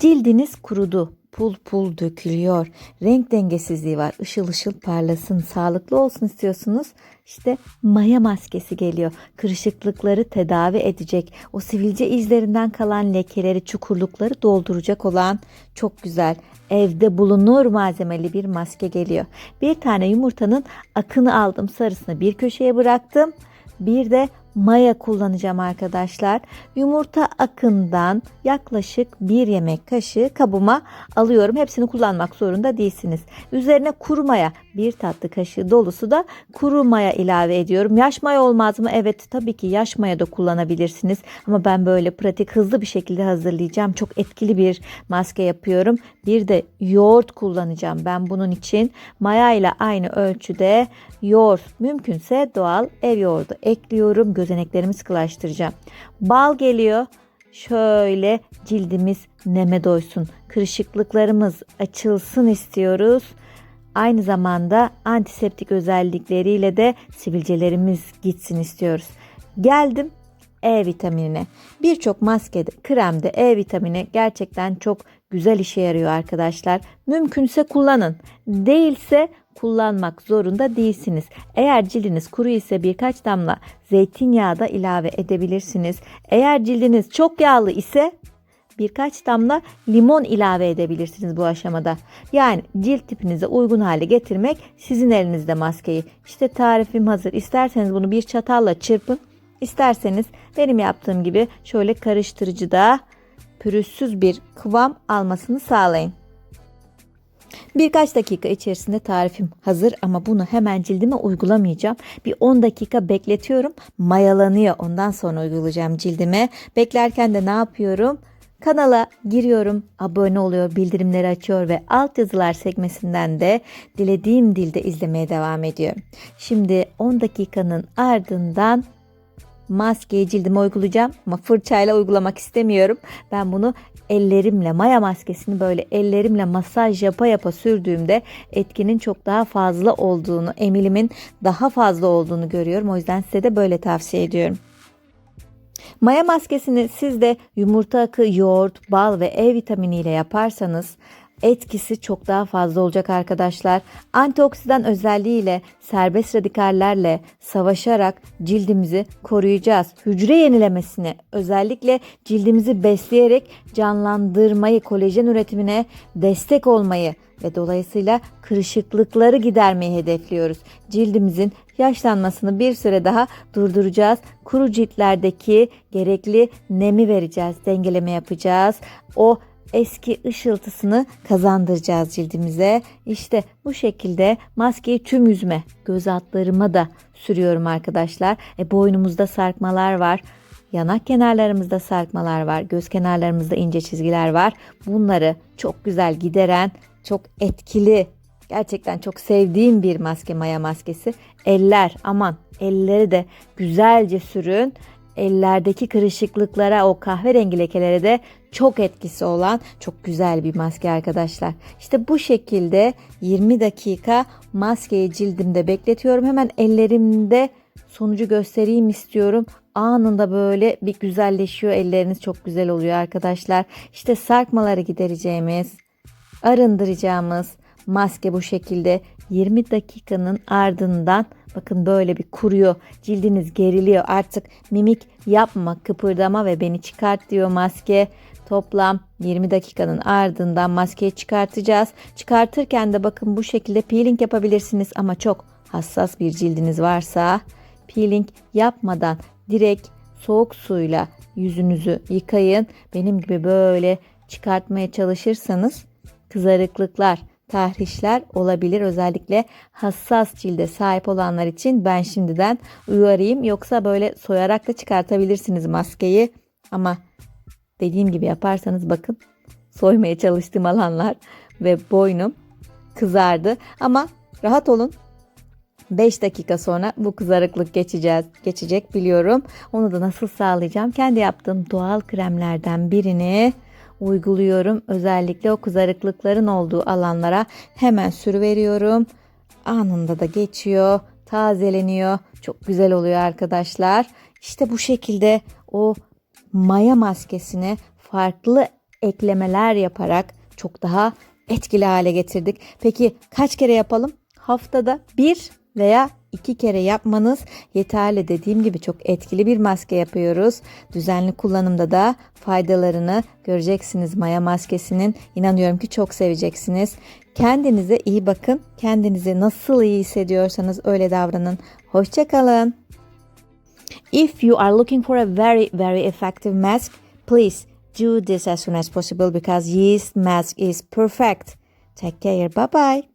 Cildiniz kurudu. Pul pul dökülüyor. Renk dengesizliği var. Işıl ışıl parlasın, sağlıklı olsun istiyorsunuz. İşte maya maskesi geliyor. Kırışıklıkları tedavi edecek. O sivilce izlerinden kalan lekeleri, çukurlukları dolduracak olan çok güzel evde bulunur malzemeli bir maske geliyor. Bir tane yumurtanın akını aldım, sarısını bir köşeye bıraktım. Bir de maya kullanacağım arkadaşlar. Yumurta akından yaklaşık bir yemek kaşığı kabıma alıyorum. Hepsini kullanmak zorunda değilsiniz. Üzerine kuru maya bir tatlı kaşığı dolusu da kuru maya ilave ediyorum. Yaş maya olmaz mı? Evet tabii ki yaş maya da kullanabilirsiniz. Ama ben böyle pratik hızlı bir şekilde hazırlayacağım. Çok etkili bir maske yapıyorum. Bir de yoğurt kullanacağım ben bunun için. Maya ile aynı ölçüde yoğurt mümkünse doğal ev yoğurdu ekliyorum. Gözeneklerimi sıkılaştıracağım. Bal geliyor. Şöyle cildimiz neme doysun. Kırışıklıklarımız açılsın istiyoruz. Aynı zamanda antiseptik özellikleriyle de sivilcelerimiz gitsin istiyoruz. Geldim E vitaminine. Birçok maskede, kremde E vitamini gerçekten çok güzel işe yarıyor arkadaşlar. Mümkünse kullanın. Değilse kullanmak zorunda değilsiniz. Eğer cildiniz kuru ise birkaç damla zeytinyağı da ilave edebilirsiniz. Eğer cildiniz çok yağlı ise birkaç damla limon ilave edebilirsiniz bu aşamada. Yani cilt tipinize uygun hale getirmek sizin elinizde maskeyi. İşte tarifim hazır. İsterseniz bunu bir çatalla çırpın. İsterseniz benim yaptığım gibi şöyle karıştırıcıda pürüzsüz bir kıvam almasını sağlayın. Birkaç dakika içerisinde tarifim hazır ama bunu hemen cildime uygulamayacağım. Bir 10 dakika bekletiyorum. Mayalanıyor. Ondan sonra uygulayacağım cildime. Beklerken de ne yapıyorum? Kanala giriyorum, abone oluyor, bildirimleri açıyor ve alt yazılar sekmesinden de dilediğim dilde izlemeye devam ediyorum. Şimdi 10 dakikanın ardından maskeyi cildime uygulayacağım ama fırçayla uygulamak istemiyorum. Ben bunu ellerimle maya maskesini böyle ellerimle masaj yapa yapa sürdüğümde etkinin çok daha fazla olduğunu, emilimin daha fazla olduğunu görüyorum. O yüzden size de böyle tavsiye ediyorum. Maya maskesini siz de yumurta akı, yoğurt, bal ve E vitamini ile yaparsanız etkisi çok daha fazla olacak arkadaşlar. Antioksidan özelliğiyle serbest radikallerle savaşarak cildimizi koruyacağız. Hücre yenilemesine özellikle cildimizi besleyerek canlandırmayı, kolajen üretimine destek olmayı ve dolayısıyla kırışıklıkları gidermeyi hedefliyoruz. Cildimizin yaşlanmasını bir süre daha durduracağız. Kuru ciltlerdeki gerekli nemi vereceğiz, dengeleme yapacağız. O eski ışıltısını kazandıracağız cildimize. İşte bu şekilde maskeyi tüm yüzüme, göz altlarıma da sürüyorum arkadaşlar. E, boynumuzda sarkmalar var. Yanak kenarlarımızda sarkmalar var. Göz kenarlarımızda ince çizgiler var. Bunları çok güzel gideren, çok etkili, gerçekten çok sevdiğim bir maske maya maskesi. Eller aman elleri de güzelce sürün ellerdeki kırışıklıklara o kahverengi lekelere de çok etkisi olan çok güzel bir maske arkadaşlar. İşte bu şekilde 20 dakika maskeyi cildimde bekletiyorum. Hemen ellerimde sonucu göstereyim istiyorum. Anında böyle bir güzelleşiyor. Elleriniz çok güzel oluyor arkadaşlar. İşte sarkmaları gidereceğimiz, arındıracağımız maske bu şekilde 20 dakikanın ardından bakın böyle bir kuruyor. Cildiniz geriliyor. Artık mimik yapma, kıpırdama ve beni çıkart diyor maske. Toplam 20 dakikanın ardından maskeyi çıkartacağız. Çıkartırken de bakın bu şekilde peeling yapabilirsiniz ama çok hassas bir cildiniz varsa peeling yapmadan direkt soğuk suyla yüzünüzü yıkayın. Benim gibi böyle çıkartmaya çalışırsanız kızarıklıklar, tahrişler olabilir. Özellikle hassas cilde sahip olanlar için ben şimdiden uyarayım. Yoksa böyle soyarak da çıkartabilirsiniz maskeyi. Ama dediğim gibi yaparsanız bakın soymaya çalıştığım alanlar ve boynum kızardı. Ama rahat olun 5 dakika sonra bu kızarıklık geçeceğiz, geçecek biliyorum. Onu da nasıl sağlayacağım? Kendi yaptığım doğal kremlerden birini uyguluyorum. Özellikle o kızarıklıkların olduğu alanlara hemen sürüveriyorum. Anında da geçiyor, tazeleniyor. Çok güzel oluyor arkadaşlar. İşte bu şekilde o maya maskesini farklı eklemeler yaparak çok daha etkili hale getirdik. Peki kaç kere yapalım? Haftada bir veya iki kere yapmanız yeterli. Dediğim gibi çok etkili bir maske yapıyoruz. Düzenli kullanımda da faydalarını göreceksiniz maya maskesinin. İnanıyorum ki çok seveceksiniz. Kendinize iyi bakın. Kendinizi nasıl iyi hissediyorsanız öyle davranın. Hoşçakalın. If you are looking for a very, very effective mask, please do this as soon as possible because yeast mask is perfect. Take care. Bye bye.